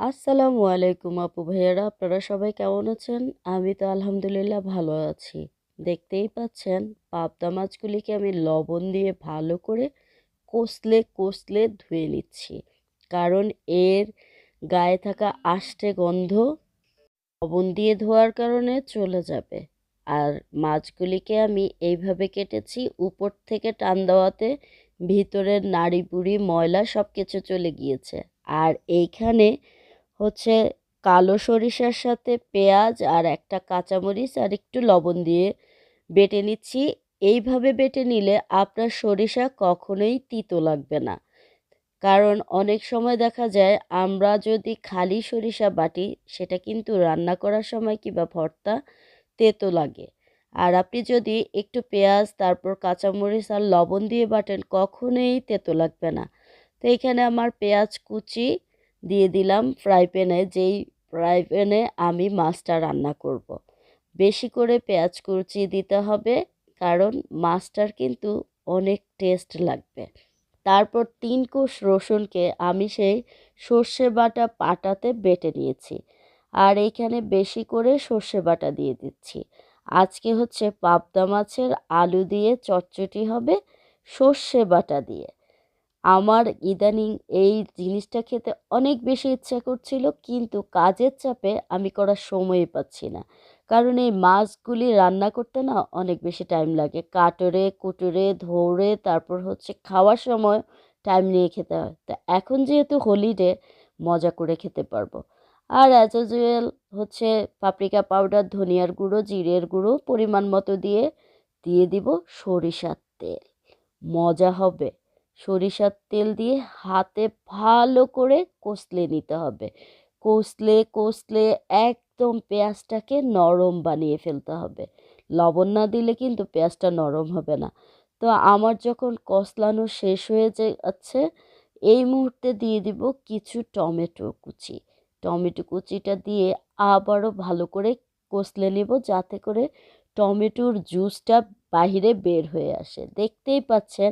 আসসালামু আলাইকুম আপু ভাইয়ারা, আপনারা সবাই কেমন আছেন? আমি তো আলহামদুলিল্লাহ ভালো আছি। দেখতেই পাচ্ছেন, পাবদা মাছগুলিকে আমি লবণ দিয়ে ভালো করে কষলে কষলে ধুয়ে নিচ্ছি। কারণ এর গায়ে থাকা আষ্টে গন্ধ লবণ দিয়ে ধোয়ার কারণে চলে যাবে। আর মাছগুলিকে আমি এইভাবে কেটেছি, উপর থেকে টান দেওয়াতে ভিতরের নাড়ি বুড়ি ময়লা সব কিছু চলে গিয়েছে। আর এইখানে হচ্ছে কালো সরিষার সাথে পেঁয়াজ আর একটা কাঁচামরিচ আর একটু লবণ দিয়ে বেটে নিচ্ছি। এইভাবে বেটে নিলে আপনার সরিষা কখনোই তিতো লাগবে না। কারণ অনেক সময় দেখা যায় আমরা যদি খালি সরিষা বাটি, সেটা কিন্তু রান্না করার সময় কিংবা ভর্তা তেতো লাগে। আর আপনি যদি একটু পেঁয়াজ, তারপর কাঁচামরিচ আর লবণ দিয়ে বাটেন, কখনোই তেতো লাগবে না। তো এখানে আমার পেঁয়াজ কুচি দিয়ে দিলাম ফ্রাই প্যানে যেই ফ্রাই প্যানে আমি মাছটা রান্না করব। বেশি করে পেঁয়াজ কুচি দিতে হবে, কারণ মাছটার কিন্তু অনেক টেস্ট লাগবে। তারপর তিন কোষ রসুনকে আমি সেই সর্ষে বাটা পাটাতে বেটে নিয়েছি। আর এইখানে বেশি করে সর্ষে বাটা দিয়ে দিচ্ছি। আজকে হচ্ছে পাবদা মাছের আলু দিয়ে চটচটি হবে, সর্ষে বাটা দিয়ে। আমার ইদানিং এই জিনিসটা খেতে অনেক বেশি ইচ্ছা করছিল, কিন্তু কাজের চাপে আমি করার সময়ই পাচ্ছি না। কারণ এই মাছগুলি রান্না করতে না অনেক বেশি টাইম লাগে। কাটরে, কুটরে, ধরে, তারপর হচ্ছে খাওয়ার সময় টাইম নিয়ে খেতে হয়। তা এখন যেহেতু হোলিডে মজা করে খেতে পারব। আর অ্যাজ ইউজুয়াল হচ্ছে পাপরিকা পাউডার ধনিয়ার গুঁড়ো, জিরের গুঁড়ো পরিমাণ মতো দিয়ে দিয়ে দিব সরিষার তেল। মজা হবে। সরিষার তেল দিয়ে হাতে ভালো করে কষলে নিতে হবে। কষলে কষলে একদম পেঁয়াজটাকে নরম বানিয়ে ফেলতে হবে। লবণ না দিলে কিন্তু পেঁয়াজটা নরম হবে না। তো আমার যখন কষলানো শেষ হয়ে যাচ্ছে, এই মুহূর্তে দিয়ে দিব কিছু টমেটো কুচি। টমেটো কুচিটা দিয়ে আবারও ভালো করে কষলে নেব যাতে করে টমেটোর জুসটা বাহিরে বের হয়ে আসে। দেখতেই পাচ্ছেন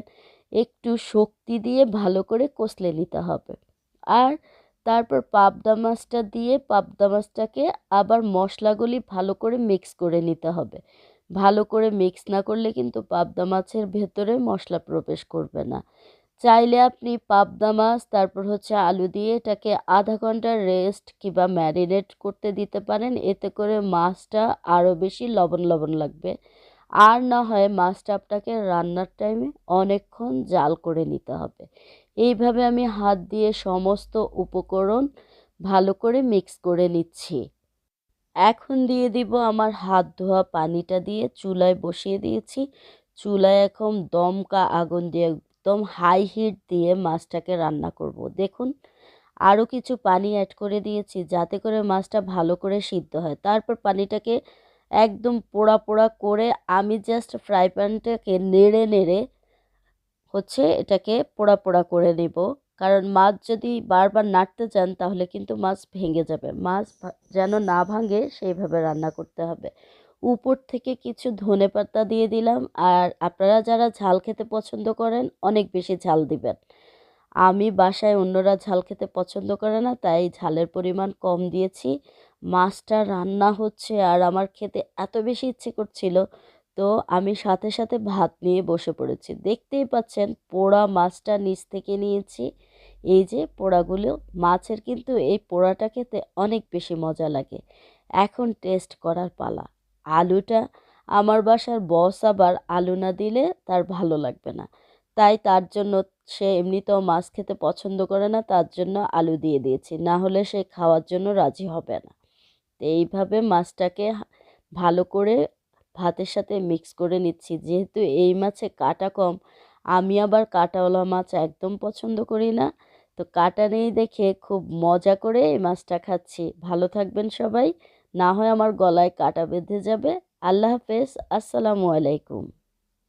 একটু শক্তি দিয়ে ভালো করে কষলে নিতে হবে। আর তারপর পাবদা মাছটা দিয়ে পাবদা মাছটাকে আবার মশলাগুলি ভালো করে মিক্স করে নিতে হবে। ভালো করে মিক্স না করলে কিন্তু পাবদা মাছের ভেতরে মশলা প্রবেশ করবে না। চাইলে আপনি পাবদা মাছ, তারপর হচ্ছে আলু দিয়ে এটাকে আধা ঘণ্টা রেস্ট কিংবা ম্যারিনেট করতে দিতে পারেন। এতে করে মাছটা আরও বেশি লবণ লবণ লাগবে। আর না হয় মাছটা আপনাকে রান্নার টাইমে অনেকক্ষণ জাল করে নিতে হবে। এইভাবে আমি হাত দিয়ে সমস্ত উপকরণ ভালো করে মিক্স করে নিচ্ছি। এখন দিয়ে দিব আমার হাত ধোয়া পানিটা দিয়ে চুলায় বসিয়ে দিয়েছি। চুলায় এখন দমকা আগুন দিয়ে একদম হাই হিট দিয়ে মাছটাকে রান্না করব। দেখুন আরও কিছু পানি অ্যাড করে দিয়েছি যাতে করে মাছটা ভালো করে সিদ্ধ হয়। তারপর পানিটাকে একদম পোড়া পোড়া করে আমি জাস্ট ফ্রাই প্যানটাকে নেড়ে নেড়ে হচ্ছে এটাকে পোড়া পোড়া করে নেব। কারণ মাছ যদি বারবার নাড়তে চান তাহলে কিন্তু মাছ ভেঙে যাবে। মাছ যেন না ভাঙে সেইভাবে রান্না করতে হবে। উপর থেকে কিছু ধনে পাতা দিয়ে দিলাম। আর আপনারা যারা ঝাল খেতে পছন্দ করেন, অনেক বেশি ঝাল দিবেন। আমি বাসায় অন্যরা ঝাল খেতে পছন্দ করে না, তাই ঝালের পরিমাণ কম দিয়েছি। মাছটা রান্না হচ্ছে আর আমার খেতে এত বেশি ইচ্ছে করছিল, তো আমি সাথে সাথে ভাত নিয়ে বসে পড়েছি। দেখতেই পাচ্ছেন পোড়া মাছটা নিচ থেকে নিয়েছি। এই যে পোড়াগুলো, মাছের কিন্তু এই পোড়াটা খেতে অনেক বেশি মজা লাগে। এখন টেস্ট করার পালা। আলুটা আমার বাসার বস আবার আলু না দিলে তার ভালো লাগবে না। তাই তার জন্য সে এমনিতেও মাছ খেতে পছন্দ করে না, তার জন্য আলু দিয়ে দিয়েছি। না হলে সে খাওয়ার জন্য রাজি হবে না। তো এইভাবে মাছটাকে ভালো করে ভাতের সাথে মিক্স করে নিচ্ছি। যেহেতু এই মাছে কাটা কম, আমি আবার কাটাওয়ালা মাছ একদম পছন্দ করি না। তো কাটা নেই দেখে খুব মজা করে এই মাছটা খাচ্ছি। ভালো থাকবেন সবাই। না হয় আমার গলায় কাটা বেঁধে যাবে। আল্লাহ হাফেজ। আসসালামু আলাইকুম।